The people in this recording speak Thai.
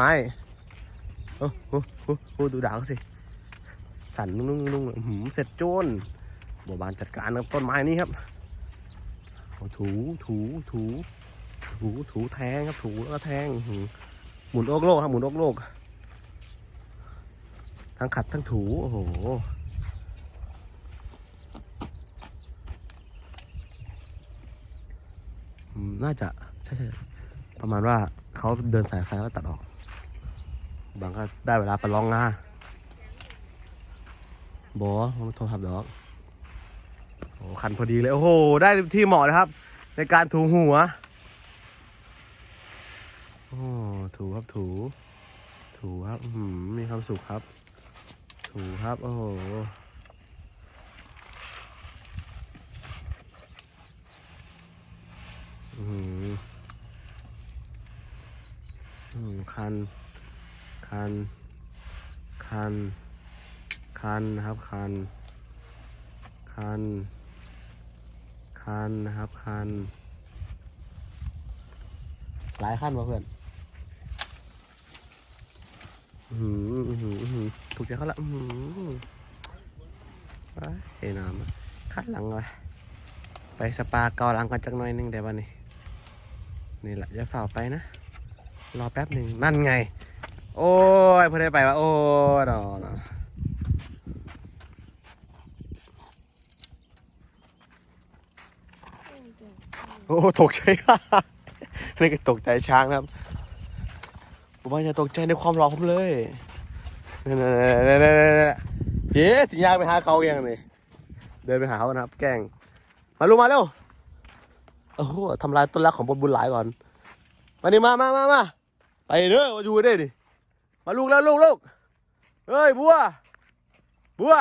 ไม้โอ้โหโอ้ดูดาวสิ สั่นนุ่งนุ่งหือเสร็จโจนบัวบานจัดการกับต้นไม้นี้ครับถูถูถูถูถูแทงครับถูแล้วก็แทงหมุนโอกโลกครับหมุนโอกโลกทั้งขัดทั้งถูโอ้โหน่าจะใช่ใช่ประมาณว่าเขาเดินสายไฟแล้วตัดออก บางก็ได้เวลาไปลองงาบอโทรศัพท์ดอกโอ้คันพอดีเลย โอ้โห ได้ที่เหมาะเลยครับ ในการถูหัว โอ้ถูครับถู ถูครับอื้อหือมีความสุขครับ ถูครับ โอ้โหอืมอืมคัน คัน คัน คันนะครับ คัน คัน คันนะครับ คัน หลายขั้นป่ะเพื่อนอือหืออือหืออื้อหือถูกใจเขาละอือหือไปเฮ้น้ำอะคัดหลังเลยไปสปาเกาหลังกันจักหน่อยหนึงเดี๋ยววันนี้ นี่แหละจะฝ่าไปนะ รอแป๊บหนึ่งนั่นไง โอ้ยเพื่อนได้ไปวะโอ้ยดอดอโอ้ตกใจนี่ก็ตกใจช้างนะครับผมว่าจะตกใจในความรอผมเลยนั่นๆๆๆๆเย้ถึงยากไปหาเขายังนี่เดินไปหาเขานะครับ แกงมาลูกมาเร็วโอ้โหทำลายต้นรักของบนบุญหลายก่อนมานี่มามามามาไปเด้อมาอยู่ได้ดิ มาลูกแล้วลูกลูกเฮ้ยบัว บัว